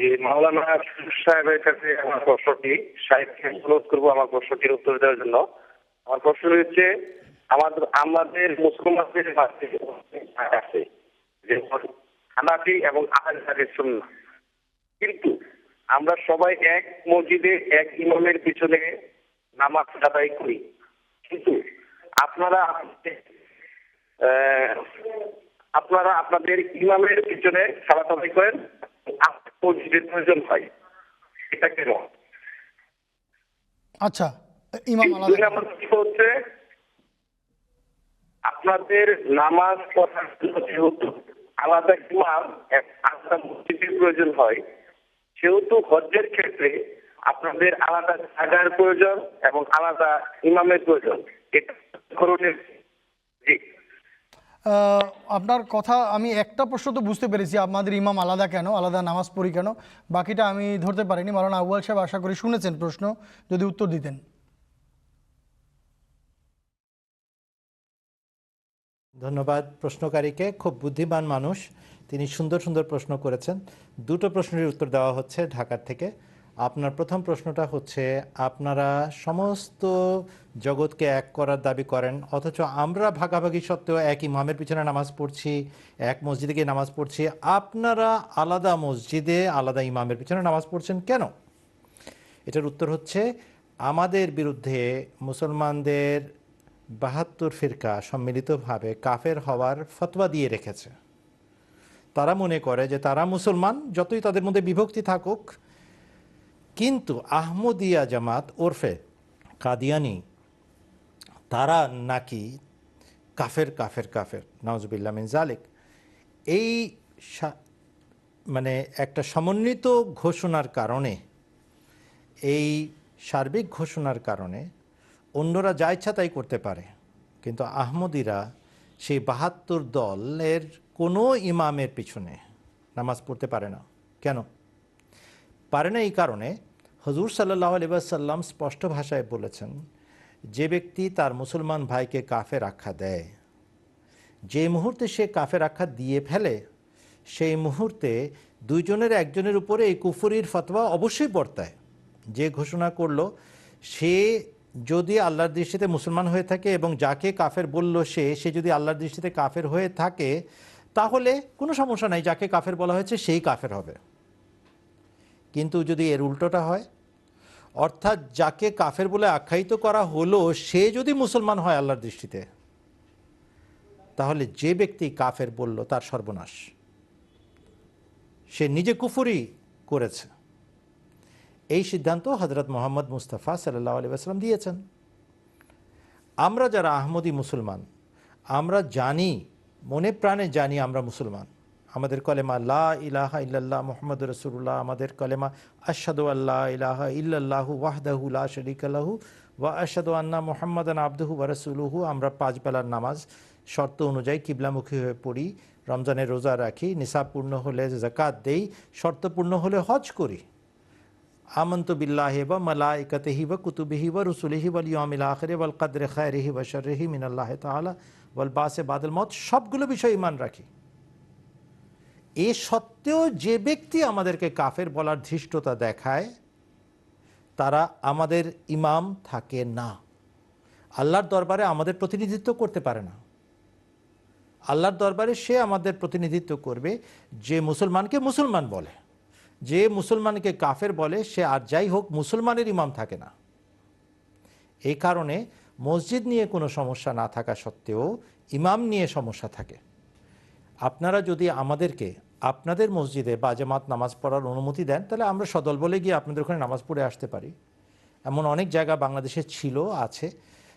জি মাওলানা সাহেবের কাছে আমার প্রশ্নটি, সাহেবকে অনুরোধ করব আমার প্রশ্নটির উত্তর দেওয়ার জন্য। আমার প্রশ্ন হচ্ছে, আমাদের আমাদের মুসলমানদের মাঝে আছে হানাফি এবং আহলে সুন্নাহ। কিন্তু আমরা সবাই এক মসজিদে, এক ইমামের পিছনে নামাজ আদায় করি। কিন্তু আপনারা আপনারা আপনাদের ইমামের পিছনে সালাত আদায় করেন? মসজিদের প্রয়োজন হয় আচ্ছা ইমাম হচ্ছে? আপনাদের নামাজ পড়ার জন্য যেহেতু আলাদা ইমাম আলাদা মসজিদের প্রয়োজন হয় সেহেতু হজ্জের ক্ষেত্রে আপনাদের আলাদা জায়গার প্রয়োজন এবং আলাদা ইমামের প্রয়োজন। এটা আহ, আপনার কথা আমি একটা প্রশ্ন তো বুঝতে পেরেছি আমাদের ইমাম আলাদা কেন, আলাদা নামাজ পড়ি কেন? বাকিটা আমি ধরতে পারিনি মারানা আউয়াল সাহেব আশা করি শুনেছেন প্রশ্ন, যদি উত্তর দিতেন। ধন্যবাদ প্রশ্নকারীকে, খুব বুদ্ধিমান মানুষ, তিনি সুন্দর সুন্দর প্রশ্ন করেছেন। দুটো প্রশ্নের উত্তর দেওয়া হচ্ছে ঢাকার থেকে। আপনার প্রথম প্রশ্নটা হচ্ছে, আপনারা সমস্ত জগৎকে এক করার দাবি করেন, অথচ আমরা ভাগাভাগি সত্ত্বেও এক ইমামের পিছনে নামাজ পড়ছি, এক মসজিদে গিয়ে নামাজ পড়ছি, আপনারা আলাদা মসজিদে আলাদা ইমামের পিছনে নামাজ পড়ছেন কেন? এটার উত্তর হচ্ছে, আমাদের বিরুদ্ধে মুসলমানদের বাহাত্তর ফিরকা সম্মিলিতভাবে কাফের হওয়ার ফতোয়া দিয়ে রেখেছে। তারা মনে করে যে তারা মুসলমান, যতই তাদের মধ্যে বিভক্তি থাকুক কিন্তু আহমদিয়া জামাত ওরফে কাদিয়ানি, তারা নাকি কাফের কাফের কাফের নওয়াজবিল্লা মিন জালিক এই মানে একটা সমন্বিত ঘোষণার কারণে, এই সার্বিক ঘোষণার কারণে অন্যরা যা ইচ্ছা তাই করতে পারে, কিন্তু আহমদিরা সেই বাহাত্তর দলের কোনো ইমামের পিছনে নামাজ পড়তে পারে না। কেন? পারে না এই কারণে হজুর সাল্লাহ আলিবাসাল্লাম স্পষ্ট ভাষায় বলেছেন, যে ব্যক্তি তার মুসলমান ভাইকে কাফের আখ্যা দেয়, যে মুহূর্তে সে কাফের আখ্যা দিয়ে ফেলে, সেই মুহূর্তে দুইজনের একজনের উপরে এই কুফুরির ফতোয়া অবশ্যই বর্তায়। যে ঘোষণা করল, সে যদি আল্লাহর দৃষ্টিতে মুসলমান হয়ে থাকে এবং যাকে কাফের বলল সে সে যদি আল্লাহর দৃষ্টিতে কাফের হয়ে থাকে, তাহলে কোনো সমস্যা নাই, যাকে কাফের বলা হয়েছে সেই কাফের হবে। কিন্তু যদি এর উল্টোটা হয়, অর্থাৎ যাকে কাফের বলে আখ্যায়িত করা হলো, সে যদি মুসলমান হয় আল্লাহর দৃষ্টিতে, তাহলে যে ব্যক্তি কাফের বলল তার সর্বনাশ। সে নিজে কুফুরি করেছে। এই সিদ্ধান্ত হজরত মোহাম্মদ মুস্তাফা সাল্লাহ আলী দিয়েছেন। আমরা যারা আহমদী মুসলমান, আমরা জানি, মনে প্রাণে জানি আমরা মুসলমান। আমাদের কলেমা লা ইলাহা ইল্লাল্লাহ মোহাম্মদ রসুল্লাহ আমাদের কলেমা আশাদু আল্লাহ ইলাহা ইল্লাল্লাহু ওয়াহদাহু লা শরিক লাহু ওয়া আশাদু আন্না মোহাম্মদান আবদুহু ওয়া রাসূলুহু। আমরা পাঁচ বেলার নামাজ শর্ত অনুযায়ী কিবলামুখী হয়ে পড়ি, রমজানের রোজা রাখি, নিসাব পূর্ণ হলে জাকাত দেই, শর্ত পূর্ণ হলে হজ করি। আমন্ত বিল্লাহি ওয়া মালাইকাতিহি ওয়া কুতুবিহি ওয়া রুসুলিহি ওয়াল ইয়াউমিল আখির ওয়াল কদরি খায়রিহি ওয়া শাররিহি মিনাল্লাহি তাআলা ওয়াল বাসে বাদল মত সবগুলো বিষয় ইমান রাখি। এ সত্ত্বেও যে ব্যক্তি আমাদেরকে কাফের বলার ধৃষ্টতা দেখায়, তারা আমাদের ইমাম থাকে না। আল্লাহর দরবারে আমাদের প্রতিনিধিত্ব করতে পারে না। আল্লাহর দরবারে সে আমাদের প্রতিনিধিত্ব করবে যে মুসলমানকে মুসলমান বলে। যে মুসলমানকে কাফের বলে, সে আর যাই হোক মুসলমানের ইমাম থাকে না। এই কারণে মসজিদ নিয়ে কোনো সমস্যা না থাকা সত্ত্বেও, ইমাম নিয়ে সমস্যা থাকে। আপনারা যদি আমাদেরকে আপনাদের মসজিদে বা জামাত নামাজ পড়ার অনুমতি দেন, তাহলে আমরা সদল বলে গিয়ে আপনাদের ওখানে নামাজ পড়ে আসতে পারি। এমন অনেক জায়গা বাংলাদেশে ছিল, আছে,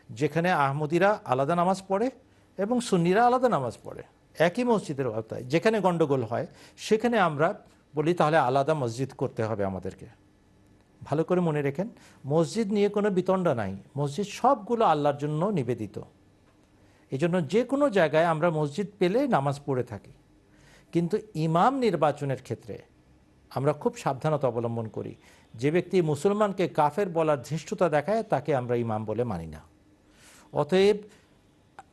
যেখানে আহমদিরা আলাদা নামাজ পড়ে এবং সুন্নিরা আলাদা নামাজ পড়ে। একই মসজিদের আওতায়, যেখানে গণ্ডগোল হয়, সেখানে আমরা বলি তাহলে আলাদা মসজিদ করতে হবে আমাদেরকে। ভালো করে মনে রেখেন, মসজিদ নিয়ে কোনো বিতণ্ডা নাই। মসজিদ সবগুলো আল্লাহর জন্য নিবেদিত। এই জন্য যে কোনো জায়গায় আমরা মসজিদ পেলে নামাজ পড়ে থাকি। কিন্তু ইমাম নির্বাচনের ক্ষেত্রে আমরা খুব সাবধানতা অবলম্বন করি। যে ব্যক্তি মুসলমানকে কাফের বলার ধৃষ্টতা দেখায়, তাকে আমরা ইমাম বলে মানি না। অতএব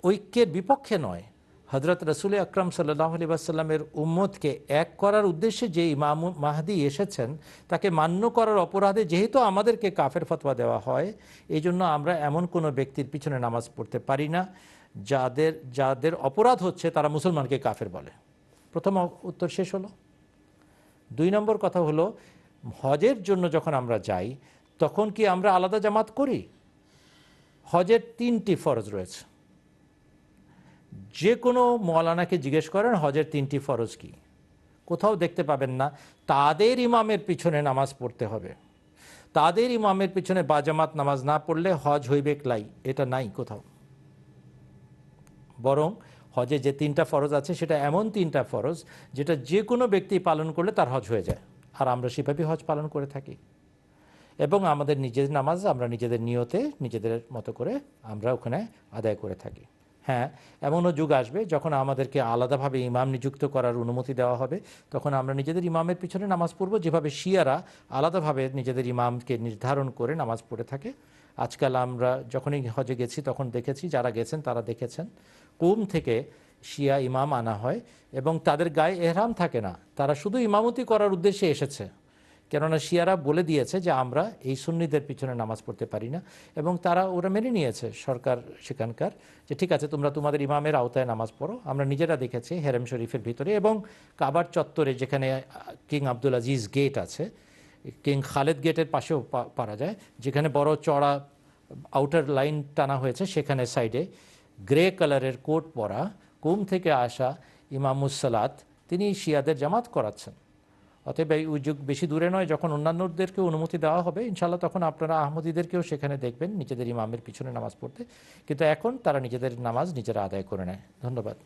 ঐক্যের বিপক্ষে নয়। হজরত রসুল আকরম সাল্লাহ আলী আসাল্লামের উম্মতকে এক করার উদ্দেশ্যে যে ইমাম মাহাদি এসেছেন, তাকে মান্য করার অপরাধে যেহেতু আমাদেরকে কাফের ফতোয়া দেওয়া হয় এই জন্য আমরা এমন কোনো ব্যক্তির পিছনে নামাজ পড়তে পারি না। যাদের যাদের অপরাধ হচ্ছে তারা মুসলমানকে কাফের বলে। প্রথম উত্তর শেষ হলো। দুই নম্বর কথা হলো, হজের জন্য যখন আমরা যাই, তখন কি আমরা আলাদা জামাত করি? হজের তিনটি ফরজ রয়েছে। যে কোনো মৌলানাকে জিজ্ঞেস করেন, হজের তিনটি ফরজ কি? কোথাও দেখতে পাবেন না, তাদের ইমামের পিছনে নামাজ পড়তে হবে। তাদের ইমামের পিছনে বাজামাত নামাজ না পড়লে হজ হইবে লাই, এটা নাই কোথাও। বরং হজে যে তিনটা ফরজ আছে, সেটা এমন তিনটা ফরজ যেটা যে কোনো ব্যক্তি পালন করলে তার হজ হয়ে যায়। আর আমরা সেভাবেই হজ পালন করে থাকি। এবং আমাদের নিজেদের নামাজ আমরা নিজেদের নিয়তে, নিজেদের মতো করে আমরা ওখানে আদায় করে থাকি। হ্যাঁ এমনও যুগ আসবে যখন আমাদেরকে আলাদাভাবে ইমাম নিযুক্ত করার অনুমতি দেওয়া হবে। তখন আমরা নিজেদের ইমামের পিছনে নামাজ পড়ব। যেভাবে শিয়ারা আলাদাভাবে নিজেদের ইমামকে নির্ধারণ করে নামাজ পড়ে থাকে। আজকাল আমরা যখনই হজে গেছি তখন দেখেছি, যারা গেছেন তারা দেখেছেন। কুম থেকে শিয়া ইমাম আনা হয় এবং তাদের গায়ে এহরাম থাকে না। তারা শুধু ইমামতি করার উদ্দেশ্যে এসেছে। কেননা শিয়ারা বলে দিয়েছে যে আমরা এই সুন্নিদের পিছনে নামাজ পড়তে পারি না এবং তারা ওরা মেনে নিয়েছে সরকার সেখানকার যে ঠিক আছে, তোমরা তোমাদের ইমামের আওতায় নামাজ পড়ো। আমরা নিজেরা দেখেছি হেরেম শরীফের ভিতরে এবং কাবার চত্বরে যেখানে কিং আব্দুল আজিজ গেট আছে, কিং খালেদ গেটের পাশেও পারা যায়, যেখানে বড় চড়া আউটার লাইন টানা হয়েছে সেখানে সাইডে গ্রে কালারের কোট পরা কুম থেকে আসা ইমামুসালাত তিনি শিয়াদের জামাত করাচ্ছেন। অতএব এই যুগ বেশি দূরে নয়, যখন অন্যান্যদেরকে অনুমতি দেওয়া হবে ইনশাল্লাহ তখন আপনারা আহমদীদেরকেও সেখানে দেখবেন, নিজেদের ইমামের পিছনে নামাজ পড়তে। কিন্তু এখন তারা নিজেদের নামাজ নিজেরা আদায় করে নেয়। ধন্যবাদ।